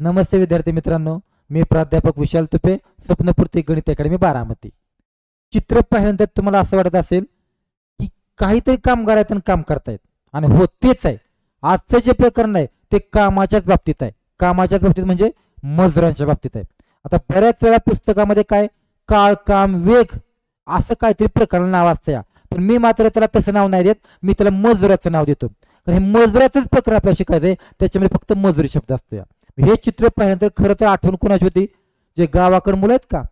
नमस्ते विद्यार्थी मित्रांनो मी प्राध्यापक विशाल तुपे स्वप्नपूर्ती गणित अकॅडमी बारामती. चित्र पाहिल्यानंतर तुम्हाला असं वाटत असेल की काहीतरी कामगार आहेत आणि काम करतायत. आणि हो तेच आहे. आजचं जे प्रकरण आहे ते कामाच्याच बाबतीत आहे. कामाच्याच बाबतीत म्हणजे मजुरांच्या बाबतीत आहे. आता बऱ्याच वेळा पुस्तकामध्ये काय काळ काम वेग असं काहीतरी प्रकरण नाव असतं या. पण मी मात्र त्याला तसं नाव नाही देत. मी त्याला मजुराचं नाव देतो. कारण हे मजुराचंच प्रकरण आपल्याला शिकायचं आहे त्याच्यामध्ये फक्त मजुरी शब्द असतो या. हे चित्र पाहिल्यानंतर खरं तर आठवण कोणाची होती? जे गावाकडे मुलं आहेत का?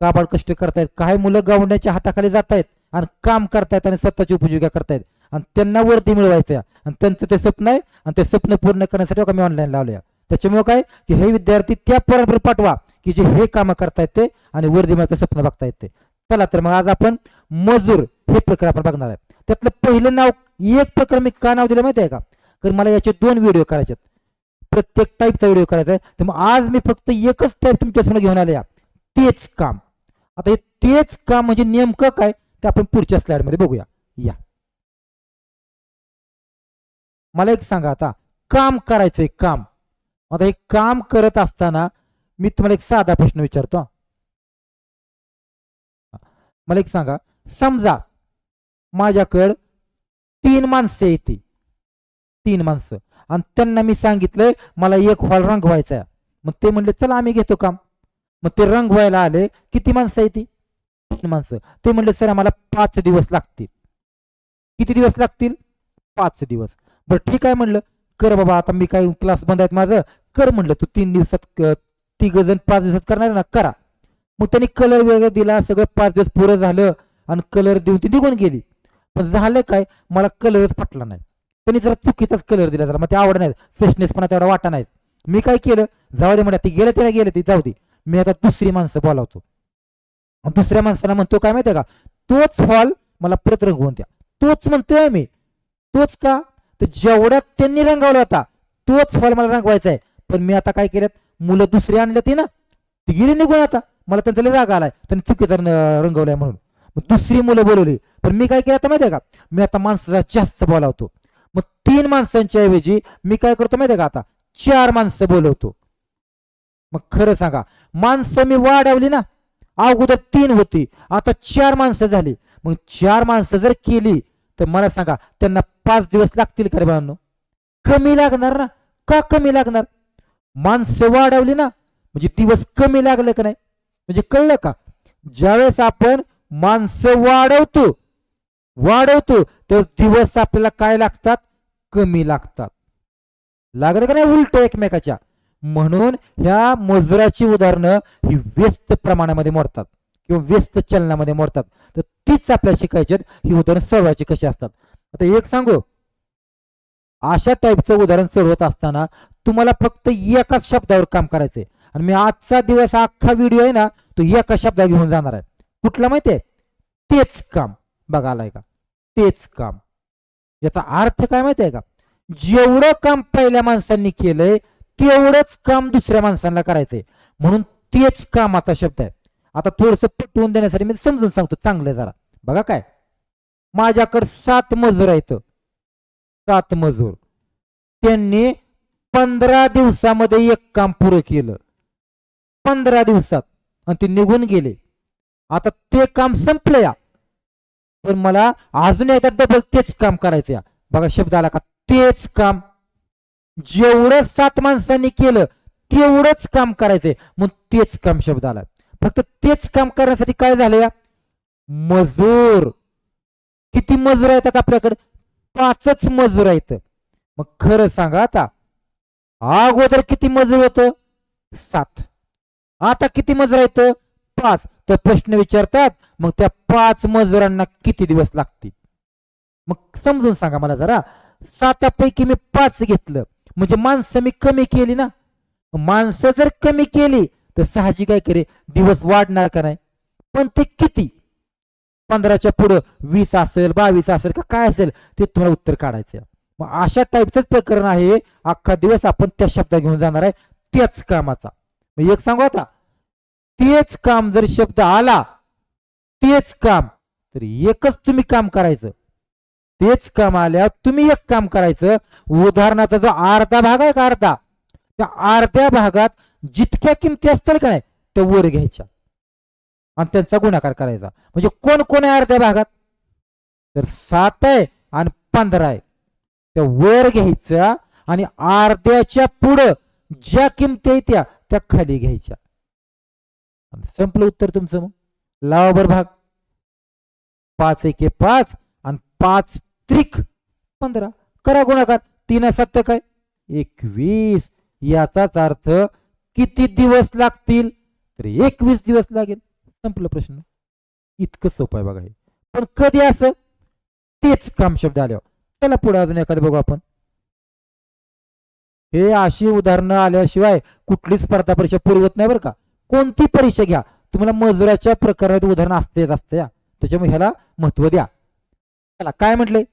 काबाड कष्ट करतायत. काही मुलं गावंड्याच्या हाताखाली जात आहेत आणि काम करतायत आणि स्वतःची उपजीविका करतायत. आणि त्यांना वरती मिळवायचं. आहे. आणि त्यांचं ते स्वप्न आहे. आणि ते स्वप्न पूर्ण करण्यासाठी बघा मी ऑनलाईन लावल्या. त्याच्यामुळे काय? की हे विद्यार्थी त्या परंपरे पाठवा की जे हे कामं करतायत ते आणि वर्दी मिळायचं स्वप्न बघतायत ते. चला तर मग आज आपण मजूर हे प्रकार आपण बघणार आहे. त्यातलं पहिलं नाव एक प्रकार मी का नाव दिलं माहिती आहे का? कारण मला याचे दोन व्हिडिओ करायचे आहेत. प्रत्येक टाईपचा व्हिडिओ करायचा आहे तर मग आज मी फक्त एकच टाईप तुमच्यासमोर घेऊन आले या तेच काम. आता हे तेच काम म्हणजे नेमकं काय? ते आपण पुढच्या स्लाइडमध्ये बघूया. या. मला एक सांगा आता. काम करायचंय काम. आता हे काम करत असताना मी तुम्हाला एक साधा प्रश्न विचारतो मला एक सांगा. समजा माझ्याकडं तीन माणसं येते तीन माणसं. आणि त्यांना मी सांगितलंय मला एक हॉल रंगवायचा आहे. मग ते म्हणले चला आम्ही घेतो काम. मग ते रंगवायला आले किती माणसं आहे ती? तीन माणसं. ते म्हणले सर आम्हाला पाच दिवस लागतील. किती दिवस लागतील? पाच दिवस. बरं ठीक आहे म्हणलं. कर बाबा आता मी काय क्लास बंद आहेत माझं. कर म्हणलं तू तीन दिवसात क- तिघ जण पाच दिवसात करणार आहे ना करा. मग त्यांनी कलर वगैरे दिला सगळं पाच दिवस पुरं झालं आणि कलर देऊन ती निघून गेली. पण झालं काय मला कलरच पटला नाही. त्यांनी जरा चुकीचाच कलर दिला जरा. मग ते आवड नाही फ्रेशनेस पण तेवढा वाटा नाही मी काय केलं? जाऊ दे म्हणा ती गेलं त्याला गेलं ती. जाऊ दे. मी आता दुसरी माणसं बोलावतो. दुसऱ्या माणसाला म्हणतो काय माहितीये का? तोच हॉल मला परत रंगवून द्या. तोच म्हणतोय मी. तोच का? तर जेवढ्यात त्यांनी रंगवला होता तोच हॉल मला रंगवायचा आहे. पण मी आता काय केलं? मुलं दुसरी आणले ती ना. ती गेली निघून आता. मला त्यांचा राग आलाय. त्यांनी चुकीचा रंग- रंगवलाय म्हणून. मग दुसरी मुलं बोलवली. पण मी काय केलं आता माहितीये का? मी आता माणसाचा जास्त बोलावतो. मग तीन माणसांच्या ऐवजी मी काय करतो माहितीये का आता? चार माणसं बोलवतो. मग खरं सांगा माणसं मी वाढवली ना अगोदर तीन होती आता चार माणसं झाली. मग चार माणसं जर केली तर मला सांगा त्यांना पाच दिवस लागतील का रे कमी लागणार ना? का कमी लागणार? माणसं वाढवली ना म्हणजे दिवस कमी लागले का नाही? म्हणजे कळलं का? ज्यावेळेस आपण माणसं वाढवतो वाढवतो तर दिवस आपल्याला काय लागतात? कमी लागतात. लागलं का नाही? उलट एकमेकाच्या. म्हणून ह्या मजुराची उदाहरणं ही व्यस्त प्रमाणामध्ये मोडतात किंवा व्यस्त चलनामध्ये मोडतात. तर तीच आपल्याला शिकायची ही उदाहरण सर्वाची कशी असतात? आता एक सांगू. अशा टाईपचं उदाहरण सोडवत असताना तुम्हाला फक्त एकाच शब्दावर काम करायचंय. आणि मी आजचा दिवस अख्खा व्हिडिओ आहे ना तो एका शब्दावर घेऊन जाणार आहे. कुठला माहितीये तेच काम. बघा आलाय का? तेच काम. याचा अर्थ काय माहिती आहे का? जेवढं काम पहिल्या माणसांनी केलंय तेवढंच काम दुसऱ्या माणसांना करायचंय. म्हणून तेच कामाचा शब्द आहे. आता थोडस पटवून देण्यासाठी मी समजून सांगतो चांगलं जरा. बघा काय? माझ्याकडे सात मजूर आहेत. सात मजूर. त्यांनी पंधरा दिवसामध्ये एक काम पुरं केलं. पंधरा दिवसात. आणि ते निघून गेले. आता ते काम संपलं या पण मला अजून एकदा डबल तेच काम करायचं बघा शब्द आला का? तेच काम. जेवढं सात माणसांनी केलं तेवढंच काम करायचंय. मग तेच काम शब्द आला फक्त तेच काम करण्यासाठी काय झालं या मजूर. किती मजूर आहेत आपल्याकडे? पाचच मजूर आहेत. मग खरं सांगा आता. अगोदर किती मजूर होत? सात. आता किती मजूर आहेत? पाच. तो प्रश्न विचारतात मग त्या पाच मजुरांना किती दिवस लागतील? मग समजून सांगा मला जरा. सातापैकी मी पाच घेतलं. म्हणजे माणसं मी कमी केली ना? माणसं जर कमी केली तर साहजिक काय करे? दिवस वाढणार का नाही? पण ते किती? पंधराच्या पुढं वीस असेल बावीस असेल का काय असेल ते तुम्हाला उत्तर काढायचं मग अशा टाईपचंच प्रकरण आहे अख्खा दिवस आपण त्या शब्द घेऊन जाणार आहे त्याच कामाचा. मग एक सांगू आता. तेच काम जर शब्द आला तेच काम तर एकच तुम्ही काम करायचं. तेच काम आल्यावर तुम्ही एक काम करायचं. उदाहरणाचा जो अर्धा भाग आहे का अर्धा? त्या अर्ध्या भागात जितक्या किमती असतील का नाही त्या वर घ्यायच्या. आणि त्यांचा गुणाकार करायचा. म्हणजे कोण कोण आहे अर्ध्या भागात? तर सात आहे आणि पंधरा आहे. त्या वर घ्यायच्या आणि अर्ध्याच्या पुढं ज्या किमती आहेत त्या त्या खाली घ्यायच्या. संपलं उत्तर तुमचं मग. लावाबर भाग. पाच एके पाच आणि पाच त्रिक. पंधरा. करा गुणाकार. तीन सत्य काय एकवीस. याचाच अर्थ किती दिवस लागतील? तर एकवीस दिवस लागेल. संपलं प्रश्न. इतकं सोपं आहे बघा हे. पण कधी असं? तेच काम शब्द आल्यावर. त्याला पुढे अजून एखादं बघू आपण. हे अशी उदाहरणं आल्याशिवाय कुठलीच स्पर्धा परीक्षा पुरवत नाही बरं का. कोणती परीक्षा घ्या? तुम्हाला मजुराच्या प्रकारात उदाहरण असतेच असते. त्याच्यामुळे ह्याला महत्त्व द्या. त्याला काय म्हटले?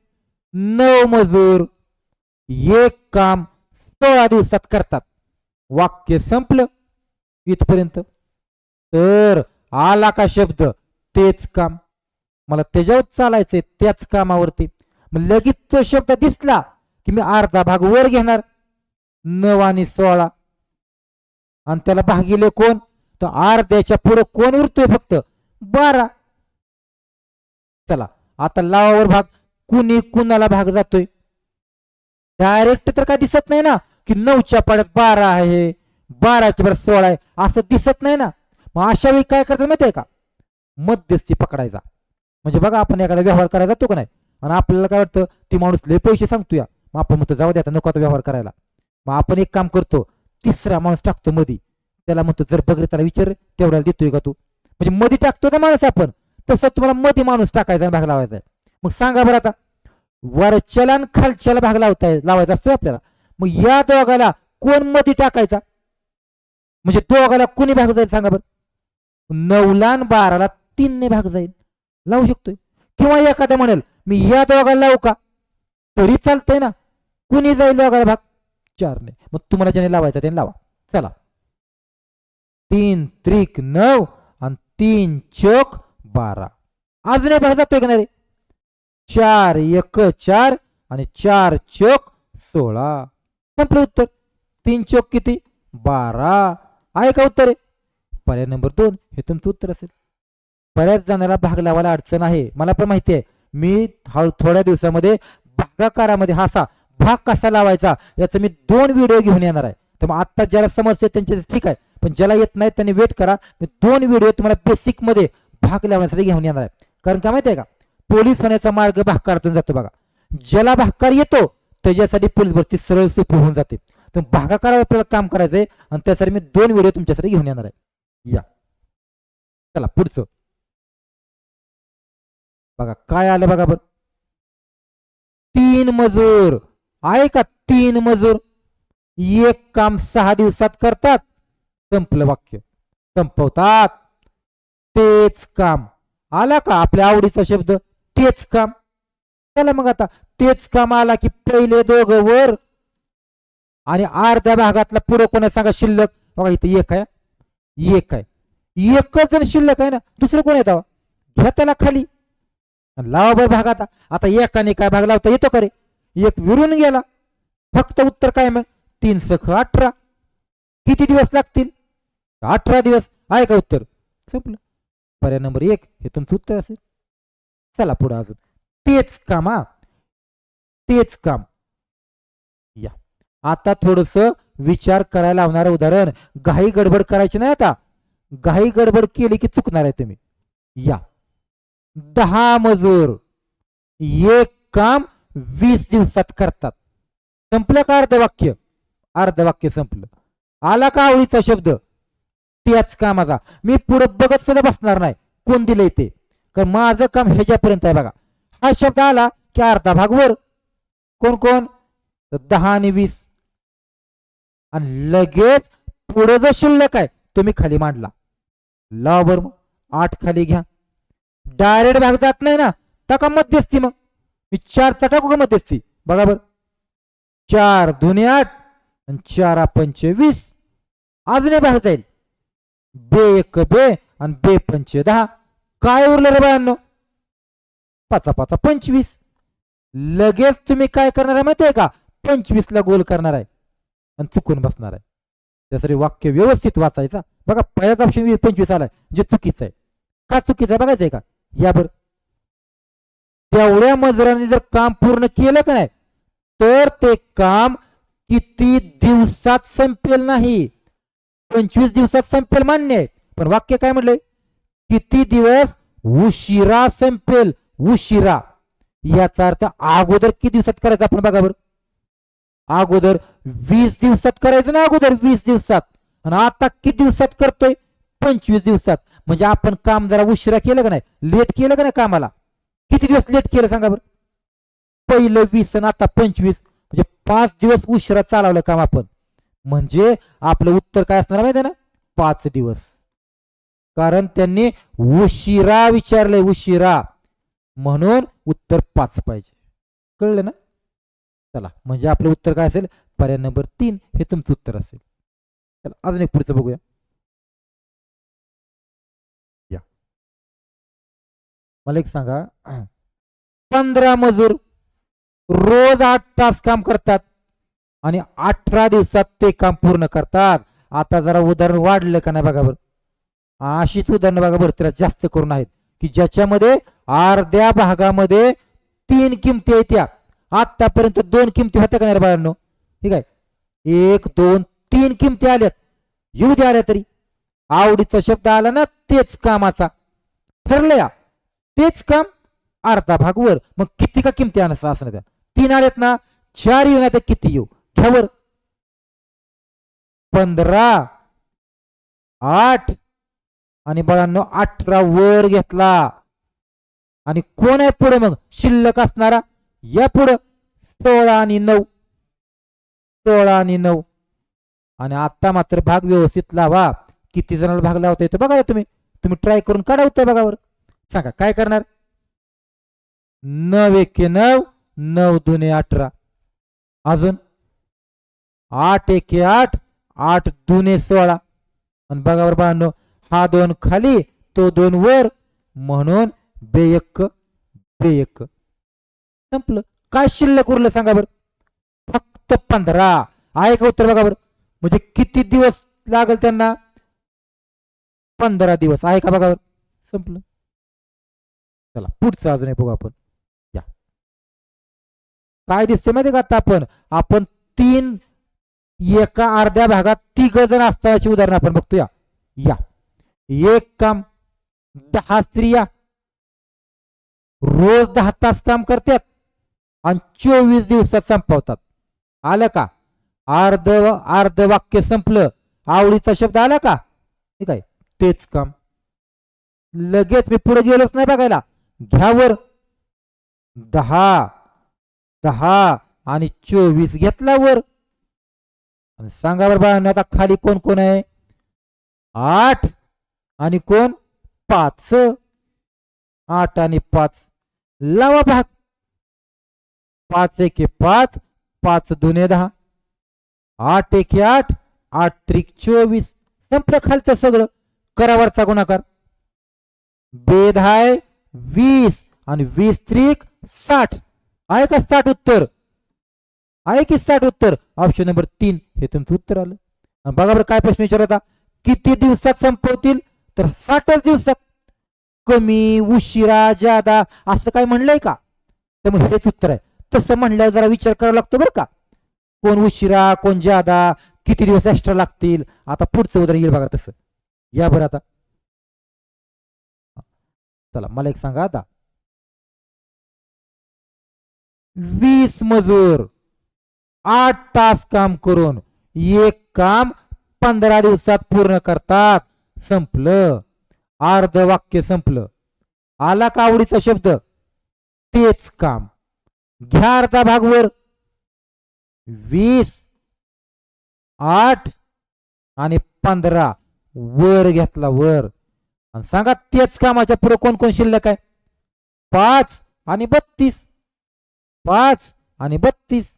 नऊ मजूर एक काम सोळा दिवसात करतात. वाक्य संपलं इथपर्यंत. तर आला का शब्द? तेच काम. मला त्याच्यावर चालायचंय त्याच कामावरती. मग लगेच तो शब्द दिसला की मी अर्धा भाग वर घेणार. नऊ आणि सोळा. आणि त्याला भागिले कोण? तर अर्ध्याच्या पुढे कोण उरतोय फक्त? बारा. चला आता लावावर भाग. कुणी कुणाला भाग जातोय? डायरेक्ट तर काय दिसत नाही ना की नऊच्या पाड्यात बारा आहे बाराच्या पाड्यात सोळा आहे असं दिसत नाही ना. मग अशा वेळी काय करतात माहिती आहे का? मध्यस्थी पकडायचा. म्हणजे बघा आपण एखादा व्यवहार करायला जातो का नाही? आणि आपल्याला काय वाटतं? ती माणूस लय पैसे सांगतो या मग आपण म्हणतो जाऊ द्या आता नको आता व्यवहार करायला. मग आपण एक काम करतो तिसरा माणूस टाकतो मधी. त्याला म्हणतो जर बघ त्याला विचार तेवढ्याला देतोय का तू? म्हणजे मध्ये टाकतो ना माणूस आपण. तसं तुम्हाला मध्ये माणूस टाकायचा भाग लावायचा. आहे. मग सांगा बरं आता वरच्याला आणि खालच्याला भाग लावताय लावायचा असतो आपल्याला. मग या दोघाला कोणमध्ये टाकायचा? म्हणजे दोघाला कोणी भाग जाईल सांगा बरं? नऊला बाराला तीनने भाग जाईल. लावू शकतोय. किंवा एखादा म्हणेल मी या दोघाला लावू का? तरी चालतंय ना. कुणी जाईल दोघाला भाग? चारने. मग तुम्हाला ज्याने लावायचा त्याने लावा. चला. तीन त्रिक नऊ आणि तीन चोक बारा. अजून एक भाग जातोय का नाही रे? चार एक चार आणि चार चोक सोळा. संपलं उत्तर. तीन चोक किती? बारा. आहे का उत्तर पर्याय नंबर दोन. हे तुमचं उत्तर असेल. बऱ्याच जणांना भाग लावायला अडचण आहे. मला पण माहिती आहे. मी हळू थोड्या दिवसामध्ये भागाकारामध्ये हा असा भाग कसा लावायचा याचा मी दोन व्हिडिओ घेऊन येणार आहे. तर मग आता ज्याला समजते त्यांच्या ठीक आहे. पण ज्याला येत नाही त्यांनी वेट करा. मी दोन व्हिडिओ तुम्हाला बेसिकमध्ये भाग लावण्यासाठी घेऊन येणार आहे. कारण का माहिती आहे का? पोलीस होण्याचा मार्ग भागकारातून जातो बघा. ज्याला भागकार येतो त्याच्यासाठी पोलीस भरती सरळ सोपी होऊन जाते. तर भागाकार आपल्याला काम करायचंय आणि त्यासाठी मी दोन व्हिडिओ तुमच्यासाठी घेऊन येणार आहे. या. चला पुढचं. बघा काय आलं बघा बर. तीन मजूर. आहे का तीन मजूर? एक काम सहा दिवसात करतात. संपलं वाक्य. संपवतात. तेच काम. आला का आपल्या आवडीचा शब्द? तेच काम. त्याला मग आता. तेच काम आला की पहिले दोघं वर. आणि अर्ध्या भागातला पुढं कोणा सांगा? शिल्लक. बघा इथं एक आहे. एक आहे. एकच जण शिल्लक आहे ना? दुसरं कोण येतं घ्या त्याला खाली. लावा बरं भाग आता. आता एकाने काय भाग लावता येतो का रे? एक विरून गेला. फक्त उत्तर काय मग? तीन सख अठरा. किती दिवस लागतील? अठरा दिवस आहे का उत्तर? संपलं. पर्याय नंबर एक हे तुमचं उत्तर असेल. चला पुढे अजून. तेच काम हा. तेच काम. या. आता थोडस विचार करायला लावणारं उदाहरण घाई गडबड करायची नाही आता. घाई गडबड केली की चुकणार आहे तुम्ही. या. दहा मजूर एक काम वीस दिवसात करतात. संपलं का अर्ध वाक्य अर्ध वाक्य संपलं. आला का आवडीचा शब्द? त्याच कामाचा. मी पुढे बघत सुद्धा बसणार नाही. कोण दिलंय ते? कारण माझं काम ह्याच्यापर्यंत आहे बघा. हा शब्द आला की अर्धा भाग वर. कोण कोण? दहा आणि वीस. आणि लगेच पुढे जो शिल्लक आहे तो मी खाली मांडला. ला बर मग. आठ खाली घ्या. डायरेक्ट भाग जात नाही ना. टाका मध्यस्थी मग. मी चारचा टाकू का मध्यस्थी? बघा बर. चार दोन्ही आठ. आणि चार पंचवीस अजूनही भाग जाईल बे एक बे आणि बे पंच दहा. काय उरलं रे बायांनो पाचा पाचा पंचवीस. लगेच तुम्ही काय करणार आहे माहिती आहे का? पंचवीसला गोल करणार आहे आणि चुकून बसणार आहे. त्यासाठी वाक्य व्यवस्थित वाचायचा. बघा पहिलाच ऑप्शन पंचवीस आलाय जे चुकीचं आहे. का चुकीचं आहे बघायचंय का? या तेवढ्या मजुरांनी जर काम पूर्ण केलं का नाही तर ते काम किती दिवसात संपेल नाही. पंचवीस दिवसात संपेल मान्य आहे. पण वाक्य काय म्हटलंय? किती दिवस उशिरा संपेल? उशिरा. याचा अर्थ अगोदर किती दिवसात करायचं आपण बघा बरं. अगोदर वीस दिवसात करायचं ना अगोदर वीस दिवसात. आणि आता किती दिवसात करतोय? पंचवीस दिवसात. म्हणजे आपण काम जरा उशिरा केलं का नाही? लेट केलं का नाही कामाला? किती दिवस लेट केलं सांगा बरं? पहिलं वीस आणि आता पंचवीस. म्हणजे पाच दिवस उशिरा चालवलं काम आपण. म्हणजे आपलं उत्तर काय असणार माहिती आहे ना? पाच दिवस. कारण त्यांनी उशिरा विचारलंय उशिरा. म्हणून उत्तर पाच पाहिजे. कळलं ना? चला म्हणजे आपलं उत्तर काय असेल? पर्याय नंबर तीन हे तुमचं उत्तर असेल. चला अजून एक पुढचं बघूया. या. मला एक सांगा. पंधरा मजूर रोज आठ तास काम करतात. आणि अठरा दिवसात ते काम पूर्ण करतात. आता जरा उदाहरण वाढलं का नाही बघा बरं. अशीच उदाहरणं बघा बरं त्याला जास्त करून आहेत. की ज्याच्यामध्ये अर्ध्या भागामध्ये तीन किमती आहेत त्या. आतापर्यंत दोन किमती होत्या का नाही बाळांनो? ठीक आहे एक दोन तीन किमती आल्यात. येऊ द्या आल्या तरी. आवडीचा शब्द आला ना तेच कामाचा. ठरलं या. तेच काम अर्धा भागवर. मग किती का किमती आणस असणार त्या? तीन आल्यात ना चार येऊ नाही त्या किती येऊ? घ्यावर पंधरा आठ आणि बाळांनो अठरा वर घेतला. आणि कोण आहे पुढे मग? शिल्लक असणारा या पुढं सोळा आणि नऊ. सोळा आणि नऊ. आणि आता मात्र भाग व्यवस्थित लावा. किती जणांना भाग लावता येतो बघा हो तुम्ही. तुम्ही ट्राय करून काढा उत्तर बघावर सांगा काय करणार? नऊ एके नऊ. नऊ दुने अठरा. अजून आठ एके आठ आठ दुने सोळा. आणि बघावर बांधलो हा दोन खाली तो दोन वर म्हणून बेयक्क बेयक्क संपलं. काय शिल्लक उरलं सांगा बरं? फक्त पंधरा. आहे का उत्तर बघा बरं. म्हणजे किती दिवस लागल त्यांना? पंधरा दिवस. आहे का बघा बरं. संपलं. चला पुढचं अजून आहे बघू आपण. या. काय दिसते माहिती का आता आपण? आपण तीन एका अर्ध्या भागात तिघ जण असतानाची उदाहरण आपण बघतो या. या एक काम दहा स्त्रिया रोज दहा तास काम करतात आणि चोवीस दिवसात संपवतात. आलं का? अर्ध अर्ध वाक्य संपलं. आवडीचा शब्द आला का? ठीक आहे तेच काम. लगेच मी पुढे गेलोच नाही बघायला. घ्यावर. दहा. दहा आणि चोवीस घेतला वर आणि सांगा बरं बाळांनो आता खाली कोण कोण आहे? आठ आणि कोण? पाच. आठ आणि पाच. लावा भाग. पाच एके पाच पाच दुने दहा. आठ एके आठ आठ त्रिक चोवीस. संपलं खालचं सगळं. करावरचा गुणाकार. बेद आहे वीस आणि वीस त्रिक साठ. आहे का साठ उत्तर? आहे की साठ उत्तर? ऑप्शन नंबर तीन. हे तुमचं उत्तर आलं. बघा बरं काय प्रश्न विचार होता? किती दिवसात संपवतील? तर साठच दिवसात. कमी उशिरा जादा असं काय म्हणलंय का? तर मग हेच उत्तर आहे. तसं म्हणल्यावर जरा विचार करावा लागतो बरं का. कोण उशिरा कोण जादा किती दिवस एक्स्ट्रा लागतील? आता पुढचं उदाहरण येईल बघा तसं. या बरं आता. चला मला एक सांगा आता. वीस मजूर. आठ तास काम करून एक काम पंधरा दिवसात पूर्ण करतात. संपलं. अर्ध वाक्य संपलं. आला का आवडीचा शब्द? तेच काम. घ्या अर्धा भागवर वीस आठ आणि पंधरा वर घेतला वर. आणि सांगा तेच कामाच्या पुढे कोण कोण शिल्लक आहे? पाच आणि बत्तीस. पाच आणि बत्तीस.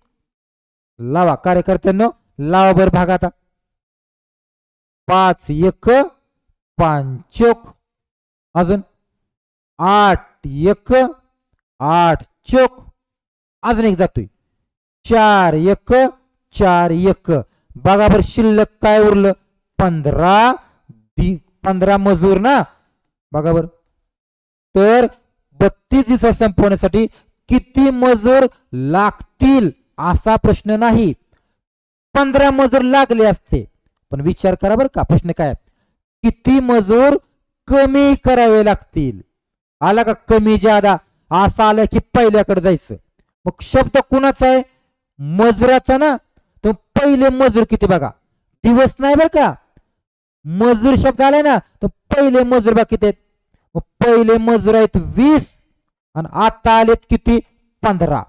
लावा कार्यकर्त्यांना लावा बर भाग आता पाच एक पाचोक अजून आठ एक आठ चोक अजून एक जातोय. चार एक चार एक. बघा शिल्लक काय उरलं? पंधरा दि पंधरा मजूर ना? बघा बर. तर बत्तीस दिवसात संपवण्यासाठी किती मजूर लागतील? असा प्रश्न नाही. पंधरा मजूर लागले असते. पण विचार करा बरं का प्रश्न काय? किती मजूर कमी करावे लागतील? आला का कमी ज्यादा असा आलं की पहिल्याकडे जायचं. मग शब्द कुणाचा आहे? मजुराचा ना? तर पहिले मजूर किती बघा? दिवस नाही बरं का? मजूर शब्द आलाय ना तर पहिले मजूर बघा किती आहेत? मग पहिले मजूर आहेत वीस आणि आता आलेत किती? पंधरा.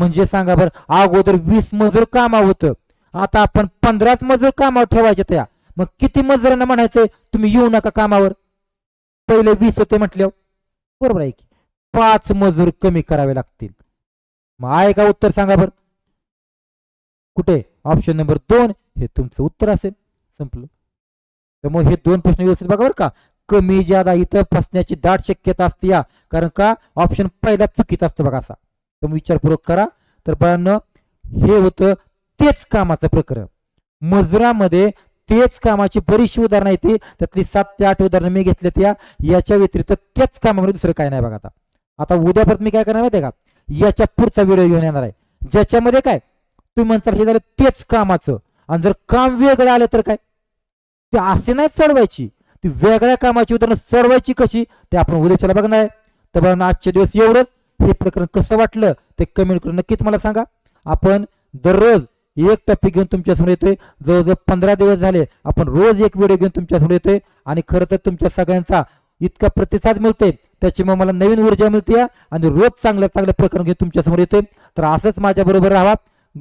म्हणजे सांगा बरं अगोदर वीस मजूर कामावर होतं. आता आपण पंधराच मजूर कामावर ठेवायचे त्या. मग किती मजुरांना म्हणायचंय तुम्ही येऊ नका कामावर. पहिले वीस होते म्हटल्यावर. बरोबर आहे की? पाच मजूर कमी करावे लागतील. मग आहे का उत्तर सांगा बरं? कुठे? ऑप्शन नंबर दोन. हे तुमचं उत्तर असेल. संपलं. तर मग हे दोन प्रश्न व्यवस्थित बघा बरं का. कमी ज्यादा इथं फसण्याची दाट शक्यता असते या. कारण का? ऑप्शन पहिला चुकीचा असतं बघा असा. तुम्ही विचारपूर्वक करा. तर बाळांनो हे होतं तेच कामाचं प्रकरण. मजुरामध्ये तेच कामाची बरीचशी उदाहरणं येते त्यातली सात ते आठ उदाहरणं मी घेतली त्या याच्या व्यतिरिक्त तेच कामामध्ये दुसरं काय नाही बघा आता. आता उद्या परत मी काय करणार माहिती का? याच्या पुढचा व्हिडिओ घेऊन येणार आहे. ज्याच्यामध्ये काय? तुम्ही म्हणताल हे झालं तेच कामाचं. आणि जर काम वेगळं आलं तर काय? ते असे नाही चढवायची. ती वेगळ्या कामाची उदाहरणं चढवायची कशी? ते आपण उद्याच्याला बघणार आहे. तर बघा आजचे दिवस एवढंच. हे प्रकरण कसं वाटलं ते कमेंट करून नक्कीच मला सांगा. आपण दररोज एक टॉपिक घेऊन तुमच्यासमोर येतोय. जवळजवळ पंधरा दिवस झाले आपण रोज एक व्हिडिओ घेऊन तुमच्यासमोर येतोय. आणि खरं तर तुमच्या सगळ्यांचा इतका प्रतिसाद मिळतोय. त्याच्यामुळे मला नवीन ऊर्जा मिळते आणि रोज चांगल्या चांगल्या प्रकरण घेऊन तुमच्यासमोर येतोय. तर असंच माझ्याबरोबर राहा.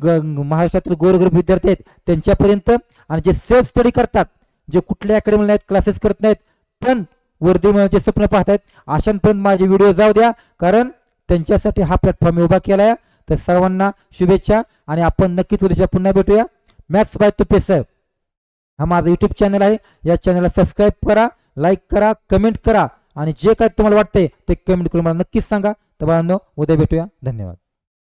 ग- महाराष्ट्रातील गोरगरीब विद्यार्थी आहेत त्यांच्यापर्यंत. आणि जे सेल्फ स्टडी करतात जे कुठल्या अकॅडमी नाहीत क्लासेस करत नाहीत पण वर्दी मिळवण्याचे स्वप्न पाहतायत अशांपर्यंत माझे व्हिडिओ जाऊ द्या. कारण त्यांच्यासाठी हा प्लॅटफॉर्म उभा केला आहे तर सर्वांना शुभेच्छा आणि आपण नक्कीच उद्या पुन्हा भेटूया. मॅथ्स बाय तुपे सर हा माझा युट्यूब चॅनल आहे. या चॅनलला सबस्क्राईब करा लाईक करा कमेंट करा. आणि जे काय तुम्हाला वाटतंय ते कमेंट करून मला नक्कीच सांगा. तर बाळांनो उद्या भेटूया. धन्यवाद.